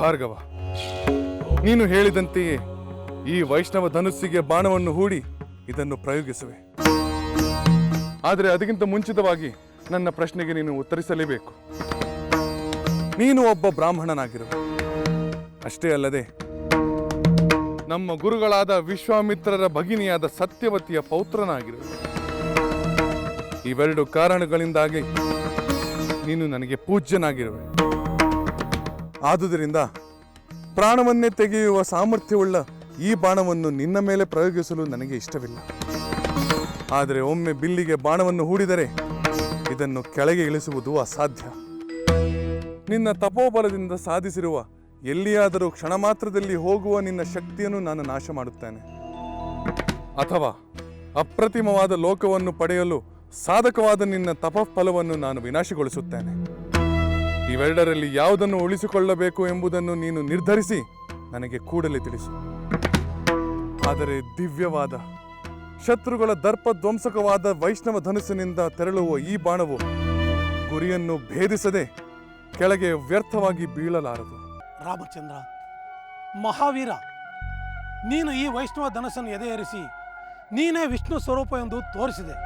ಭಾರ್ಗವ, ನೀನು ಹೇಳಿದಂತೆಯೇ ಈ ವೈಷ್ಣವ ಧನುಸ್ಸಿಗೆ ಬಾಣವನ್ನು ಹೂಡಿ ಇದನ್ನು ಪ್ರಯೋಗಿಸುವೆ. ಆದರೆ ಅದಕ್ಕಿಂತ ಮುಂಚಿತವಾಗಿ ನನ್ನ ಪ್ರಶ್ನೆಗೆ ನೀನು ಉತ್ತರಿಸಲೇಬೇಕು. ನೀನು ಒಬ್ಬ ಬ್ರಾಹ್ಮಣನಾಗಿರುವೆ. ಅಷ್ಟೇ ಅಲ್ಲದೆ, ನಮ್ಮ ಗುರುಗಳಾದ ವಿಶ್ವಾಮಿತ್ರರ ಭಗಿನಿಯಾದ ಸತ್ಯವತಿಯ ಪೌತ್ರನಾಗಿರುವೆ. ಇವೆರಡು ಕಾರಣಗಳಿಂದಾಗಿ ನೀನು ನನಗೆ ಪೂಜ್ಯನಾಗಿರುವೆ. ಆದುದರಿಂದ ಪ್ರಾಣವನ್ನೇ ತೆಗೆಯುವ ಸಾಮರ್ಥ್ಯವುಳ್ಳ ಈ ಬಾಣವನ್ನು ನಿನ್ನ ಮೇಲೆ ಪ್ರಯೋಗಿಸಲು ನನಗೆ ಇಷ್ಟವಿಲ್ಲ. ಆದರೆ ಒಮ್ಮೆ ಬಿಲ್ಲಿಗೆ ಬಾಣವನ್ನು ಹೂಡಿದರೆ ಇದನ್ನು ಕೆಳಗೆ ಇಳಿಸುವುದು ಅಸಾಧ್ಯ. ನಿನ್ನ ತಪೋಬಲದಿಂದ ಸಾಧಿಸಿರುವ ಎಲ್ಲಿಯಾದರೂ ಕ್ಷಣ ಮಾತ್ರದಲ್ಲಿ ಹೋಗುವ ನಿನ್ನ ಶಕ್ತಿಯನ್ನು ನಾನು ನಾಶ ಮಾಡುತ್ತೇನೆ. ಅಥವಾ ಅಪ್ರತಿಮವಾದ ಲೋಕವನ್ನು ಪಡೆಯಲು ಸಾಧಕವಾದ ನಿನ್ನ ತಪಫಲವನ್ನು ನಾನು ವಿನಾಶಗೊಳಿಸುತ್ತೇನೆ. ಇವೆರಡರಲ್ಲಿ ಯಾವುದನ್ನು ಉಳಿಸಿಕೊಳ್ಳಬೇಕು ಎಂಬುದನ್ನು ನೀನು ನಿರ್ಧರಿಸಿ, ನನಗೆ ಕೂಡಲೇ ತಿಳಿಸು. ಆದರೆ ದಿವ್ಯವಾದ, ಶತ್ರುಗಳ ದರ್ಪ ಧ್ವಂಸಕವಾದ ವೈಷ್ಣವ ಧನುಸ್ಸಿನಿಂದ ತೆರಳುವ ಈ ಬಾಣವು ಗುರಿಯನ್ನು ಭೇದಿಸದೆ ಕೆಳಗೆ ವ್ಯರ್ಥವಾಗಿ ಬೀಳಲಾರದು. ರಾಮಚಂದ್ರ, ಮಹಾವೀರ, ನೀನು ಈ ವೈಷ್ಣವ ಧನಸ್ಸನ್ನು ಎದೆಯೇರಿಸಿ, ನೀನೇ ವಿಷ್ಣು ಸ್ವರೂಪ ಎಂದು ತೋರಿಸಿದೆ.